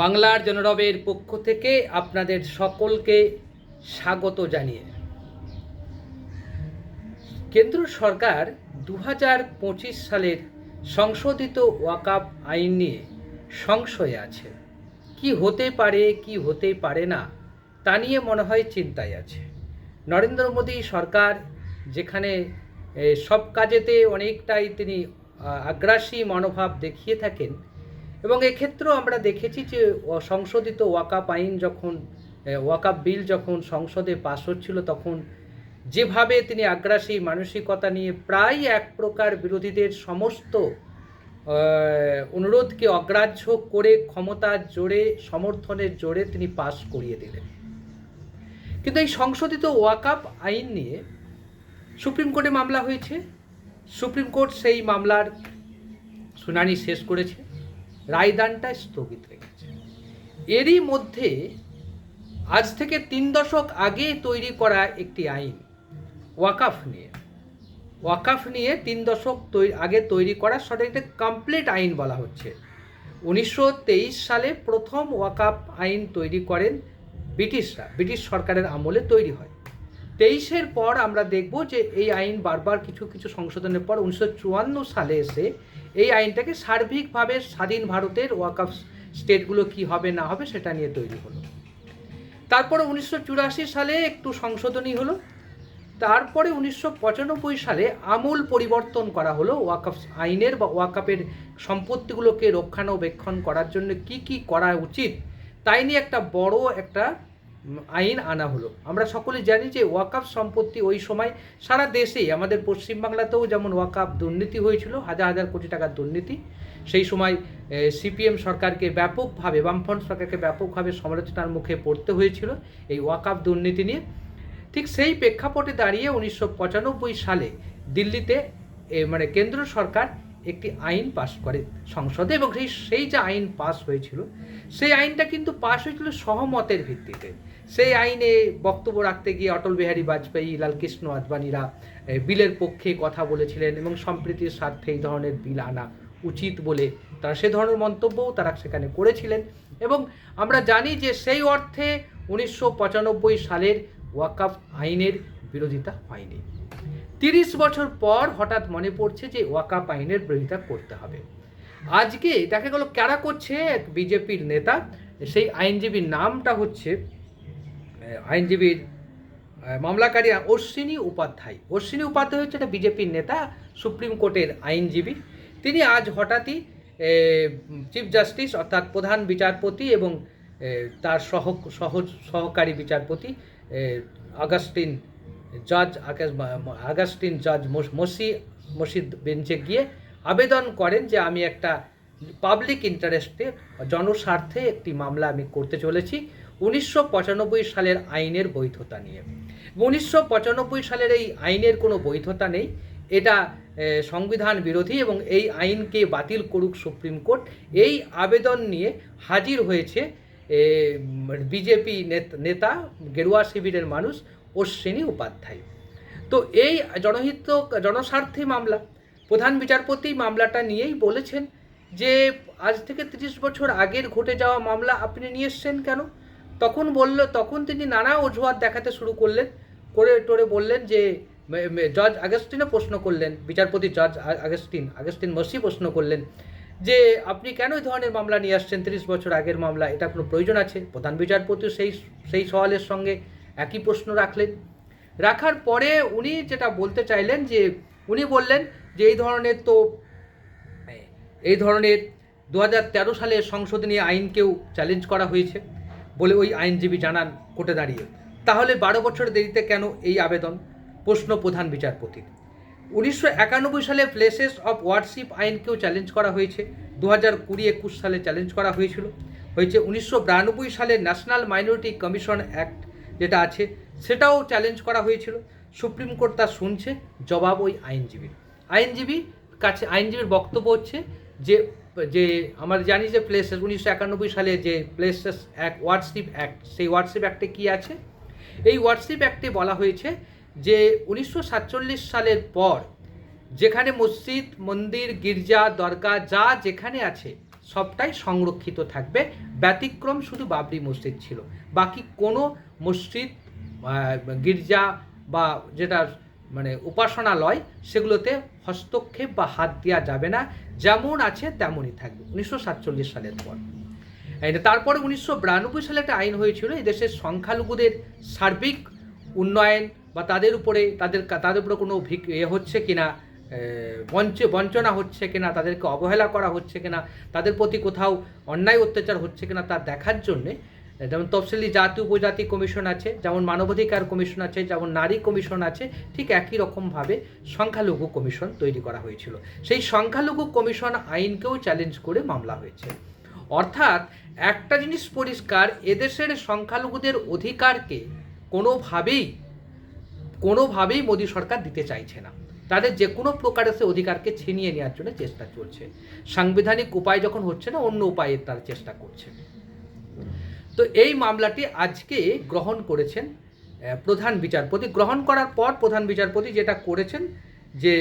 বাংলার জনরবের পক্ষ থেকে আপনাদের সকলকে স্বাগত জানিয়ে। কেন্দ্র সরকার দু সালের সংশোধিত ওয়াকাপ আইন নিয়ে সংশয়ে আছে। কি হতে পারে, কি হতে পারে না, তা নিয়ে মনে হয় চিন্তায় আছে। নরেন্দ্র মোদী সরকার যেখানে সব কাজেতে অনেকটাই তিনি আগ্রাসী মনোভাব দেখিয়ে থাকেন এবং এক্ষেত্রেও আমরা দেখেছি যে সংশোধিত ওয়াকাপ আইন যখন ওয়াকাপ বিল যখন সংসদে পাশ হচ্ছিল, তখন যেভাবে তিনি আগ্রাসী মানসিকতা নিয়ে প্রায় এক প্রকার বিরোধীদের সমস্ত অনুরোধকে অগ্রাহ্য করে ক্ষমতার জোরে, সমর্থনের জোরে তিনি পাশ করিয়ে দিলেন। কিন্তু এই সংশোধিত ওয়াকাপ আইন নিয়ে সুপ্রিম কোর্টে মামলা হয়েছে। সুপ্রিম কোর্ট সেই মামলার শুনানি শেষ করেছে। রায়দানটা স্থগিত রেখেছে। এরই মধ্যে আজ থেকে তিন দশক আগে তৈরি করা একটি আইন, ওয়াকাফ নিয়ে। ওয়াকাফ নিয়ে তিন দশক আগে তৈরি করা সেটা একটা কমপ্লিট আইন বলা হচ্ছে। উনিশশো তেইশ সালে প্রথম ওয়াকাফ আইন তৈরি করেন ব্রিটিশরা। ব্রিটিশ সরকারের আমলে তৈরি হয়। তেইশের পর আমরা দেখব যে এই আইন বারবার কিছু কিছু সংশোধনের পর উনিশশো চুয়ান্ন সালে এসে এই আইনটাকে সার্বিকভাবে স্বাধীন ভারতের ওয়াকাফ স্টেটগুলো কি হবে, না হবে সেটা নিয়ে তৈরি হলো। তারপরে উনিশশো চুরাশি সালে একটু সংশোধনী হলো। তারপরে উনিশশো পঁচানব্বই সালে আমূল পরিবর্তন করা হলো ওয়াকফ আইনের বা ওয়াকাপের সম্পত্তিগুলোকে রক্ষণাবেক্ষণ করার জন্য কি কি করা উচিত, তাই নিয়ে একটা বড় একটা আইন আনা হলো। আমরা সকলে জানি যে ওয়াকাপ সম্পত্তি ওই সময় সারা দেশেই, আমাদের পশ্চিমবাংলাতেও যেমন ওয়াকাপ দুর্নীতি হয়েছিল, হাজার হাজার কোটি টাকার দুর্নীতি, সেই সময় সিপিএম সরকারকে ব্যাপকভাবে, বামফ্রন্ট সরকারকে ব্যাপকভাবে সমালোচনার মুখে পড়তে হয়েছিল এই ওয়াকাপ দুর্নীতি নিয়ে। ঠিক সেই প্রেক্ষাপটে দাঁড়িয়ে উনিশশো পঁচানব্বই সালে দিল্লিতে মানে কেন্দ্র সরকার একটি আইন পাশ করে সংসদে এবং সেই সেই যে আইন পাস হয়েছিল, সেই আইনটা কিন্তু পাশ হয়েছিল সহমতের ভিত্তিতে। সেই আইনে বক্তব্য রাখতে গিয়ে অটল বিহারী বাজপেয়ী, লালকৃষ্ণ আদবানিরা বিলের পক্ষে কথা বলেছিলেন এবং সম্প্রীতির স্বার্থে এই ধরনের বিল আনা উচিত বলে তারা সে ধরনের মন্তব্যও তারা সেখানে করেছিলেন। এবং আমরা জানি যে সেই অর্থে উনিশশো পঁচানব্বই সালের ওয়াকাফ আইনের বিরোধিতা হয়নি। তিরিশ বছর পর হঠাৎ মনে পড়ছে যে ওয়াকাফ আইনের বিরোধিতা করতে হবে। আজকে দেখা গেল কারা করছে এক বিজেপির নেতা সেই আইনজীবীর নামটা হচ্ছে আইনজীবীর মামলাকারী অশ্বিনী উপাধ্যায়। অশ্বিনী উপাধ্যায় হচ্ছে একটা বিজেপির নেতা সুপ্রিম কোর্টের আইনজীবী। তিনি আজ হঠাৎই চিফ জাস্টিস অর্থাৎ প্রধান বিচারপতি এবং তার সহ সহজ সহকারী বিচারপতি এ, আগাস্টিন জজ আগাস্টিন জজ মস- মসি, মসিদ বেঞ্চে গিয়ে আবেদন করেন যে আমি একটা পাবলিক ইন্টারেস্টে জনস্বার্থে একটি মামলা আমি করতে চলেছি উনিশশো পঁচানব্বই সালের আইনের বৈধতা নিয়ে। উনিশশো পঁচানব্বই সালের এই আইনের কোনো বৈধতা নেই। এটা সংবিধান বিরোধী এবং এই আইনকে বাতিল করুক সুপ্রিম কোর্ট। এই আবেদন নিয়ে হাজির হয়েছে বিজেপি নেতা, গেরুয়া শিবিরের মানুষ অশ্বিনী উপাধ্যায়। তো এই জনহিত, জনস্বার্থে মামলা, প্রধান বিচারপতি মামলাটা নিয়েই বলেছেন যে, আজ থেকে তিরিশ বছর আগের ঘটে যাওয়া মামলা আপনি নিয়ে এসছেন কেন? তখন বলল, তখন তিনি নানা অজুহাত দেখাতে শুরু করলেন, করে টোরে বললেন যে জজ আগস্টিনও প্রশ্ন করলেন, বিচারপতি জজ আগস্টিন আগস্টিন মসি প্রশ্ন করলেন যে, আপনি কেন এই ধরনের মামলা নিয়ে আসছেন, তিরিশ বছর আগের মামলা, এটা কোনো প্রয়োজন আছে? প্রধান বিচারপতি সেই সেই সওয়ালের সঙ্গে একই প্রশ্ন রাখলেন। রাখার পরে উনি যেটা বলতে চাইলেন যে, উনি বললেন যে এই ধরনের তো, এই ধরনের দু তেরো সালে সংশোধনী আইনকেও চ্যালেঞ্জ করা হয়েছে বলে ওই আইনজীবী জানান কোর্টে দাঁড়িয়ে। তাহলে বারো বছর দেরিতে কেন এই আবেদন? প্রশ্ন প্রধান বিচারপতি উনিশশো একানব্বই সালে প্লেসেস অফ ওয়ার্ডশিপ আইনকেও চ্যালেঞ্জ করা হয়েছে। দু হাজার কুড়ি একুশ সালে চ্যালেঞ্জ করা হয়েছিল। হয়েছে উনিশশো বিরানব্বই সালে ন্যাশনাল মাইনরিটি কমিশন অ্যাক্ট যেটা আছে, সেটাও চ্যালেঞ্জ করা হয়েছিল। সুপ্রিম কোর্ট তা শুনছে, জবাব ওই আইনজীবীর। আইনজীবী কাছে, আইনজীবীর বক্তব্য হচ্ছে যে যে আমরা জানি যে প্লেসেস উনিশশো একানব্বই সালে যে প্লেসেস অ্যাক্ট ওয়ার্ডশিপ অ্যাক্ট, সেই ওয়ার্ডশিপ অ্যাক্টে কী আছে? এই ওয়ার্ডশিপ অ্যাক্টে বলা হয়েছে যে উনিশশো সাতচল্লিশ সালের পর যেখানে মসজিদ, মন্দির, গির্জা, দরগা, যা যেখানে আছে, সবটাই সংরক্ষিত থাকবে। ব্যতিক্রম শুধু বাবরি মসজিদ ছিল। বাকি কোনো মসজিদ গির্জা, বা যেটা মানে উপাসনালয়, সেগুলোতে হস্তক্ষেপ বা হাত দেওয়া যাবে না। যেমন আছে তেমনই থাকবে। উনিশশো সাতচল্লিশ সালের পর। তারপরে উনিশশো বিরানব্বই সালে একটা আইন হয়েছিল, এই দেশের সংখ্যালঘুদের সার্বিক উন্নয়ন বা তাদের উপরে, তাদের তাদের উপরে কোনো এ হচ্ছে কিনা বঞ্চ, বঞ্চনা হচ্ছে কিনা, তাদেরকে অবহেলা করা হচ্ছে কিনা, তাদের প্রতি কোথাও অন্যায় অত্যাচার হচ্ছে কিনা তা দেখার জন্যে যেমন তফসিলি জাতি, উপজাতি কমিশন আছে, যেমন মানবাধিকার কমিশন আছে, যেমন নারী কমিশন আছে, ঠিক একই রকমভাবে সংখ্যালঘু কমিশন তৈরি করা হয়েছিল। সেই সংখ্যালঘু কমিশন আইনকেও চ্যালেঞ্জ করে মামলা হয়েছে। অর্থাৎ একটা জিনিস পরিষ্কার, এদেশের সংখ্যালঘুদের অধিকারকে কোনোভাবেই কোনোভাবেই মোদী সরকার দিতে চাইছে না। তাদের যে কোনো প্রকারে সে অধিকারকে ছিনিয়ে নেওয়ার জন্য চেষ্টা চলছে। সাংবিধানিক উপায় যখন হচ্ছে না, অন্য উপায়ে তারা চেষ্টা করছে। তো এই মামলাটি আজকে গ্রহণ করেছেন প্রধান বিচারপতি। গ্রহণ করার পর প্রধান বিচারপতি যেটা করেছেন, যে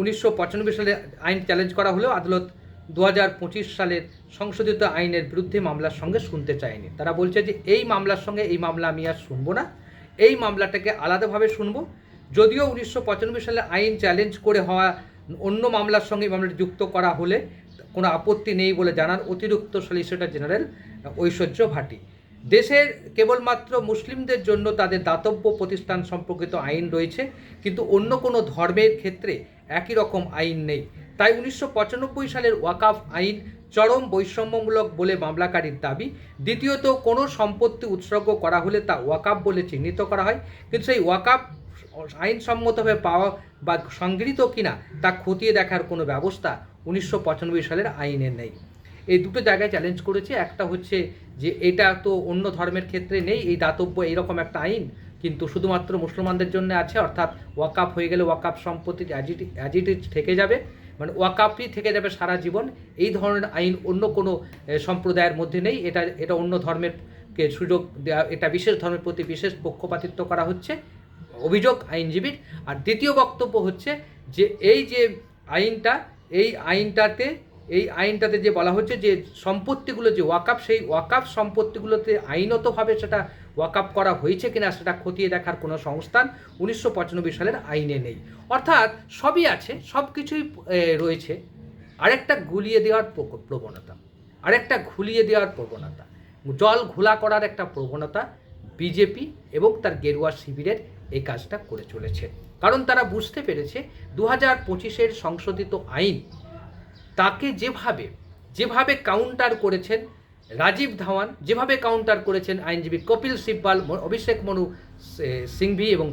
উনিশশো পঁচানব্বই সালে আইন চ্যালেঞ্জ করা হলেও আদালত দু হাজার পঁচিশ সালের সংশোধিত আইনের বিরুদ্ধে মামলার সঙ্গে শুনতে চায়নি। তারা বলছে যে, এই মামলার সঙ্গে এই মামলা আমি আর শুনব না। এই মামলাটাকে আলাদাভাবে শুনব। যদিও উনিশশো পঁচানব্বই সালে আইন চ্যালেঞ্জ করে হওয়া অন্য মামলার সঙ্গে মামলাটি যুক্ত করা হলে কোনো আপত্তি নেই বলে জানান অতিরিক্ত সলিসিটর জেনারেল ঐশ্বর্য ভাটি। দেশের কেবলমাত্র মুসলিমদের জন্য তাদের দাতব্য প্রতিষ্ঠান সম্পর্কিত আইন রয়েছে, কিন্তু অন্য কোনো ধর্মের ক্ষেত্রে একই রকম আইন নেই। তাই উনিশশো পঁচানব্বই সালের ওয়াকাফ আইন চরম বৈষম্যমূলক বলে মামলাকারীর দাবি। দ্বিতীয়ত, কোনো সম্পত্তি উৎসর্গ করা হলে তা ওয়াকাফ বলে চিহ্নিত করা হয়, কিন্তু সেই ওয়াকাফ আইনসম্মতভাবে পাওয়া বা সংগৃহীত কিনা তা খতিয়ে দেখার কোনো ব্যবস্থা উনিশশো পঁচানব্বই সালের আইনে নেই। এই দুটো জায়গায় চ্যালেঞ্জ করেছে। একটা হচ্ছে যে এটা তো অন্য ধর্মের ক্ষেত্রে নেই, এই দাতব্য এইরকম একটা আইন, কিন্তু শুধুমাত্র মুসলমানদের জন্য আছে, অর্থাৎ ওয়াকাপ হয়ে গেলে ওয়াকাপ সম্পত্তি অ্যাজ ইট থেকে যাবে। মানে ওয়াকাপই থেকে যাবে সারা জীবন। এই ধরনের আইন অন্য কোনো সম্প্রদায়ের মধ্যে নেই। এটা এটা অন্য ধর্মের কে সুযোগ দেওয়া এটা বিশেষ ধর্মের প্রতি বিশেষ পক্ষপাতিত্ব করা হচ্ছে, অভিযোগ আইনজীবীর। আর দ্বিতীয় বক্তব্য হচ্ছে যে এই যে আইনটা, এই আইনটাতে এই আইনটাতে যে বলা হচ্ছে যে সম্পত্তিগুলো যে ওয়াকাপ সেই ওয়াকাপ সম্পত্তিগুলোতে আইনতভাবে সেটা ওয়াকাপ করা হয়েছে কিনা সেটা খতিয়ে দেখার কোনো সংস্থান উনিশশো পঁচানব্বই সালের আইনে নেই। অর্থাৎ সবই আছে, সব কিছুই রয়েছে। আরেকটা গুলিয়ে দেওয়ার প্রবণতা, আরেকটা ঘুলিয়ে দেওয়ার প্রবণতা। জল ঘোলা করার একটা প্রবণতা বিজেপি এবং তার গেরুয়া শিবিরের এই কাজটা করে চলেছে। কারণ তারা বুঝতে পেরেছে দু হাজার পঁচিশের সংশোধিত আইন তাকে যেভাবে যেভাবে কাউন্টার করেছেন রাজীব ধাওয়ান, যেভাবে কাউন্টার করেছেন আইনজীবী কপিল সিব্বাল অভিষেক মনু সিংভি এবং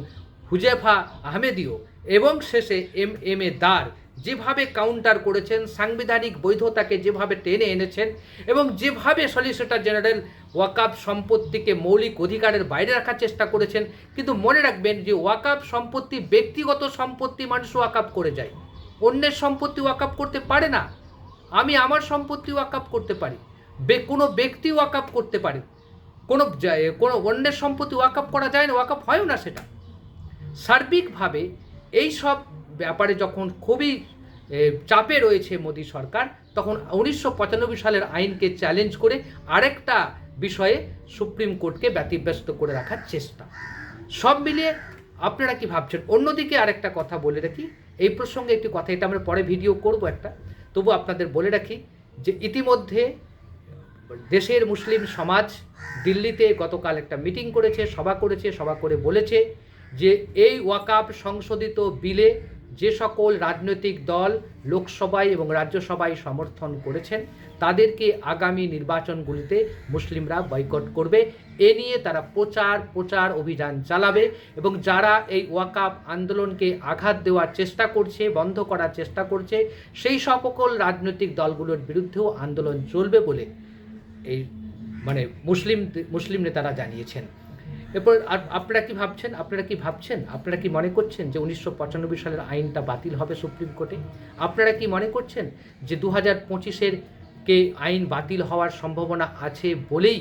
হুজেফা আহমেদিও এবং শেষে এম এম, এ দার যেভাবে কাউন্টার করেছেন, সাংবিধানিক বৈধতাকে যেভাবে টেনে এনেছেন এবং যেভাবে সলিসিটর জেনারেল ওয়াকাপ সম্পত্তিকে মৌলিক অধিকারের বাইরে রাখার চেষ্টা করেছেন, কিন্তু মনে রাখবেন যে ওয়াকাপ সম্পত্তি ব্যক্তিগত সম্পত্তি মানুষ ওয়াকাপ করে যায়। অন্যের সম্পত্তি ওয়াকাপ করতে পারে না। আমি আমার সম্পত্তি ওয়াকাপ করতে পারি। কোনো ব্যক্তি ওয়াকাপ করতে পারে। কোনো কোনো অন্যের সম্পত্তি ওয়াকাপ করা যায় না ওয়াকাপ হয়ও না সেটা। সার্বিকভাবে এই সব ব্যাপারে যখন খুবই চাপে রয়েছে মোদী সরকার, তখন উনিশশো পঁচানব্বই সালের আইনকে চ্যালেঞ্জ করে আরেকটা বিষয়ে সুপ্রিম কোর্টকে ব্যতিব্যস্ত করে রাখার চেষ্টা। সব মিলিয়ে আপনারা কি ভাবছেন? অন্যদিকে আরেকটা কথা বলে রাখি। এই প্রসঙ্গে একটি কথা, এটা আমরা পরে ভিডিও করব একটা। তবু আপনাদের বলে রাখি যে ইতিমধ্যে দেশের মুসলিম সমাজ দিল্লিতে গতকাল একটা মিটিং করেছে, সভা করেছে, সভা করে বলেছে যে এই ওয়াকাপ সংশোধিত বিলে যে সকল রাজনৈতিক দল, লোকসভায় এবং রাজ্যসভায় সমর্থন করেছেন, তাদেরকে আগামী নির্বাচনগুলিতে মুসলিমরা বয়কট করবে। এ নিয়ে তারা প্রচার প্রচার অভিযান চালাবে এবং যারা এই ওয়াকাপ আন্দোলনকে আঘাত দেওয়ার চেষ্টা করছে, বন্ধ করার চেষ্টা করছে, সেই সকল রাজনৈতিক দলগুলোর বিরুদ্ধেও আন্দোলন চলবে বলে এই মানে মুসলিম মুসলিম নেতারা জানিয়েছেন। এরপর আপনারা কি ভাবছেন? আপনারা কি ভাবছেন? আপনারা কি মনে করছেন যে উনিশশো পঁচানব্বই সালের আইনটা বাতিল হবে সুপ্রিম কোর্টে? আপনারা কি মনে করছেন যে দু হাজার পঁচিশের কে আইন বাতিল হওয়ার সম্ভাবনা আছে বলেই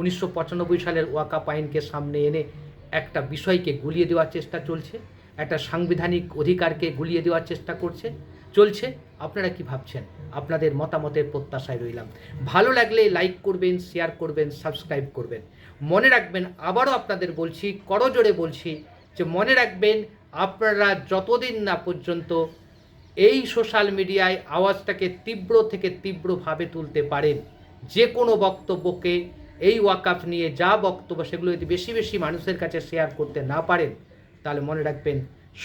উনিশশো পঁচানব্বই সালের ওয়াকাপ আইনকে সামনে এনে একটা বিষয়কে গুলিয়ে দেওয়ার চেষ্টা চলছে, একটা সাংবিধানিক অধিকারকে গুলিয়ে দেওয়ার চেষ্টা করছে? চলছে। আপনারা কি ভাবছেন? আপনাদের মতামতের প্রত্যাশায় রইলাম। ভালো লাগলে লাইক করবেন শেয়ার করবেন সাবস্ক্রাইব করবেন। মনে রাখবেন, আবারও আপনাদের বলছি করজোরে বলছি, যে মনে রাখবেন, আপনারা যতদিন না পর্যন্ত এই সোশ্যাল মিডিয়ায় আওয়াজটাকে তীব্র থেকে তীব্রভাবে তুলতে পারেন, যে কোনো বক্তব্যকে, এই ওয়াকাফ নিয়ে যা বক্তব্য সেগুলো যদি বেশি বেশি মানুষের কাছে শেয়ার করতে না পারেন, তাহলে মনে রাখবেন,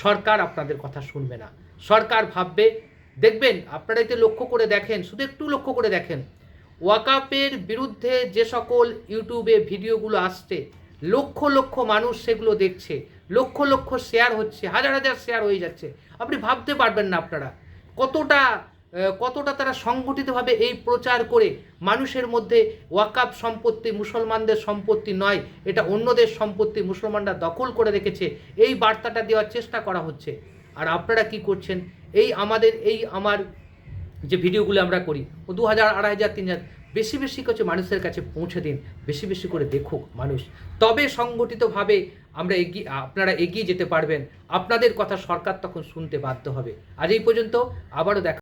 সরকার আপনাদের কথা শুনবে না। সরকার ভাববে। দেখবেন, আপনারা এতে লক্ষ্য করে দেখেন, শুধু একটু লক্ষ্য করে দেখেন, ওয়াকাপের বিরুদ্ধে যে সকল ইউটিউবে ভিডিওগুলো আসছে, লক্ষ লক্ষ মানুষ সেগুলো দেখছে, লক্ষ লক্ষ শেয়ার হচ্ছে, হাজার হাজার শেয়ার হয়ে যাচ্ছে। আপনি ভাবতে পারবেন না আপনারা কতটা কতটা তারা সংগঠিতভাবে এই প্রচার করে মানুষের মধ্যে ওয়াকাপ সম্পত্তি, মুসলমানদের সম্পত্তি নয়, এটা অন্যদের সম্পত্তি মুসলমানরা দখল করে রেখেছে। এই বার্তাটা দেওয়ার চেষ্টা করা হচ্ছে। আর আপনারা কি করছেন? এই আমাদের, এই আমার যে ভিডিওগুলো আমরা করি, ও দু হাজার, আড়াই হাজার, তিন হাজার, বেশি বেশি কিছু মানুষের কাছে পৌঁছে দিন, বেশি বেশি করে দেখুক মানুষ। তবে সংগঠিতভাবে আমরা এগিয়ে, আপনারা এগিয়ে যেতে পারবেন। আপনাদের কথা সরকার তখন শুনতে বাধ্য হবে। আজ এই পর্যন্ত, আবারও দেখা